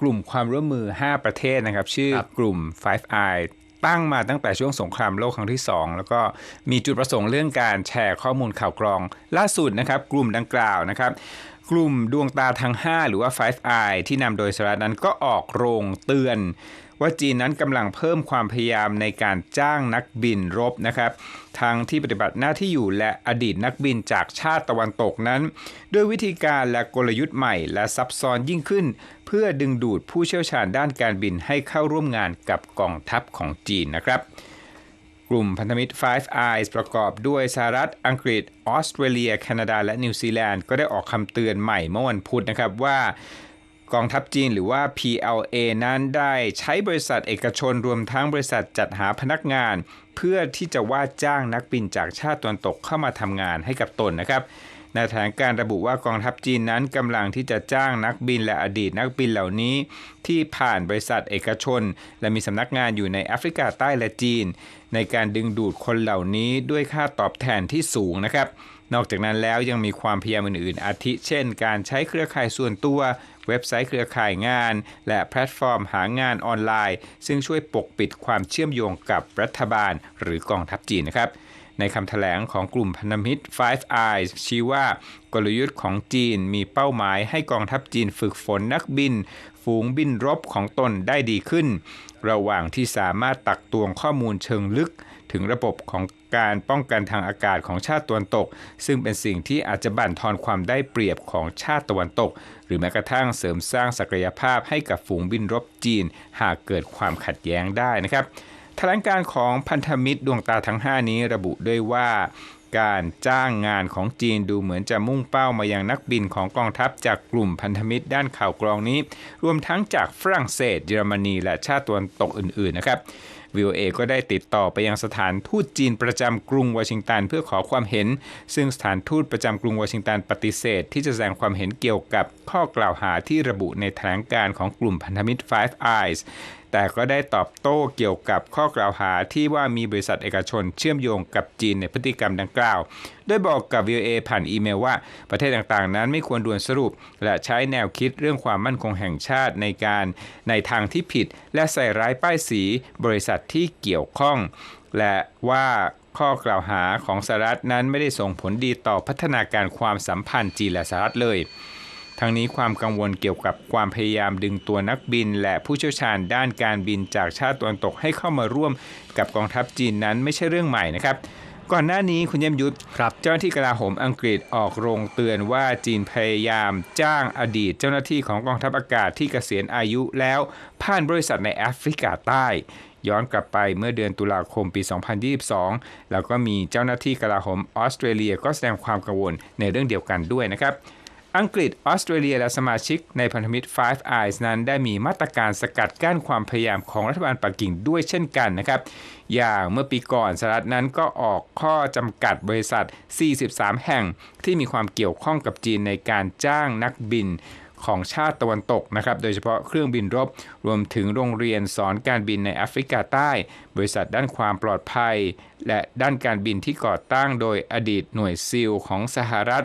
กลุ่มความร่วมมือ 5 ประเทศนะครับ ชื่อครับกลุ่ม Five Eye ตั้งมาตั้งแต่ช่วงสงครามโลกครั้งที่ 2 แล้วก็มีจุดประสงค์เรื่องการแชร์ข้อมูลข่าวกรอง ล่าสุดนะครับ กลุ่มดังกล่าวนะครับกลุ่มดวงตาทั้ง 5 หรือว่า Five Eye ที่นำโดยสหรัฐนั้นก็ออกโรงเตือน ว่าจีนนั้นกำลังเพิ่มความพยายามในการจ้างนักบินรบนะครับทั้งที่ปฏิบัติหน้าที่อยู่และอดีตนักบินจากชาติตะวันตกนั้น ด้วยวิธีการและกลยุทธ์ใหม่และซับซ้อนยิ่งขึ้น เพื่อดึงดูดผู้เชี่ยวชาญด้านการบินให้เข้าร่วมงานกับกองทัพของจีนนะครับกลุ่มพันธมิตร Five Eyes ประกอบด้วยสหรัฐ อังกฤษ ออสเตรเลีย แคนาดา และนิวซีแลนด์ ก็ได้ออกคำเตือนใหม่เมื่อวันพุธนะครับว่า กองทัพจีนหรือว่า PLA นั้นได้ใช้บริษัทเอกชนรวมทั้งบริษัทจัดหาพนักงาน เพื่อที่จะว่าจ้างนักบินจากชาติตะวันตกเข้ามาทำงานให้กับตนนะครับในแถลงการระบุว่ากองทัพจีนนั้นกำลังที่จะจ้างนักบินและอดีตนักบินเหล่านี้ ที่ผ่านบริษัทเอกชน และมีสำนักงานอยู่ในแอฟริกาใต้และจีน ในการดึงดูดคนเหล่านี้ด้วยค่าตอบแทนที่สูงนะครับ นอกจากนั้นแล้วยังมีความพยายามอื่นๆ อาทิเช่น การใช้เครือข่ายส่วนตัว เว็บไซต์เครือข่ายงาน และแพลตฟอร์มหางานออนไลน์ ซึ่งช่วยปกปิดความเชื่อมโยงกับรัฐบาล หรือกองทัพจีนนะครับ ในคำแถลงของกลุ่มพันธมิตร Five Eyes ชี้ว่ากลยุทธ์ของจีนมีเป้าหมายให้กองทัพจีนฝึกฝนนักบิน ฝูงบินรบของตนได้ดีขึ้น ระหว่างที่สามารถตักตวงข้อมูลเชิงลึก ถึงระบบของการป้องกันทางอากาศของชาติตะวันตก ซึ่งเป็นสิ่งที่อาจจะบั่นทอนความได้เปรียบของชาติตะวันตก หรือแม้กระทั่งเสริมสร้างศักยภาพให้กับฝูงบินรบจีน หากเกิดความขัดแย้งได้นะครับ แถลงการของพันธมิตรดวงตาทั้ง 5 นี้ระบุด้วยว่าการจ้างงานของจีนดูเหมือนจะมุ่งเป้ามายังนักบินของกองทัพจากกลุ่มพันธมิตรด้านข่าวกรองนี้ รวมทั้งจากฝรั่งเศสเยอรมนีและชาติตะวันตกอื่น ๆ นะครับ VOA ก็ได้ติดต่อไปยังสถานทูตจีนประจำกรุงวอชิงตันเพื่อขอความเห็น ซึ่งสถานทูตประจำกรุงวอชิงตันปฏิเสธ ที่จะแสดงความเห็นเกี่ยวกับข้อกล่าวหาที่ระบุในแถลงการของกลุ่มพันธมิตร Five Eyes แต่ก็ได้ตอบโต้เกี่ยวกับข้อกล่าวหาที่ว่ามีบริษัทเอกชนเชื่อมโยงกับจีนในพฤติกรรมดังกล่าว โดยบอกกับ VOA ผ่านอีเมลว่า ประเทศต่างๆ นั้นไม่ควรด่วนสรุป และใช้แนวคิดเรื่องความมั่นคงแห่งชาติในการในทางที่ผิด และใส่ร้ายป้ายสีบริษัทที่เกี่ยวข้อง และว่าข้อกล่าวหาของสหรัฐนั้นไม่ได้ส่งผลดีต่อพัฒนาการความสัมพันธ์จีนและสหรัฐเลย ทั้งนี้ความกังวลเกี่ยวกับความพยายามดึงตัวนักบิน และผู้เชี่ยวชาญด้านการบินจากชาติตะวันตกให้เข้ามาร่วมกับกองทัพจีนนั้นไม่ใช่เรื่องใหม่นะครับก่อนหน้านี้คุณเยี่ยมยุทธครับเจ้าหน้าที่กลาโหมอังกฤษออกโรงเตือนว่าจีนพยายามจ้างอดีตเจ้าหน้าที่ของกองทัพอากาศที่เกษียณอายุแล้วผ่านบริษัทในแอฟริกาใต้ ย้อนกลับไปเมื่อเดือนตุลาคมปี 2022 แล้วก็มีเจ้าหน้าที่กลาโหมออสเตรเลียก็แสดงความกังวลในเรื่องเดียวกันด้วยนะครับ อังกฤษ ออสเตรเลีย และสมาชิกในพันธมิตร Five Eyes นั้นได้มีมาตรการสกัดกั้นความพยายามของรัฐบาลปักกิ่งด้วยเช่นกันนะครับ อย่างเมื่อปีก่อนสหรัฐนั้นก็ออกข้อจำกัดบริษัท 43 แห่งที่มีความเกี่ยวข้องกับจีนในการจ้างนักบินของชาติตะวันตกนะครับ โดยเฉพาะเครื่องบินรบ รวมถึงโรงเรียนสอนการบินในแอฟริกาใต้ บริษัทด้านความปลอดภัย และด้านการบินที่ก่อตั้งโดยอดีตหน่วยซิลของสหรัฐ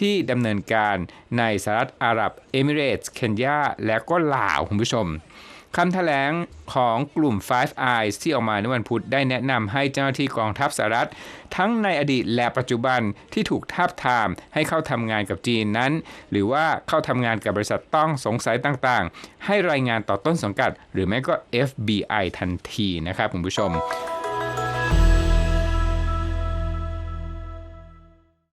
ที่ดำเนินการในสหรัฐอาหรับเอมิเรตส์เคนยาและก็ลาวคุณผู้ชมคำแถลงของกลุ่ม Five Eyes ที่ออกมาในวันพุธได้แนะนำให้เจ้าหน้าที่กองทัพสหรัฐ ทั้งในอดีตและปัจจุบันที่ถูกทาบทามให้เข้าทำงานกับจีนนั้น หรือว่าเข้าทำงานกับบริษัทต้องสงสัยต่างๆ ให้รายงานต่อต้นสังกัด หรือไม่ก็ FBI ทันทีนะครับคุณผู้ชม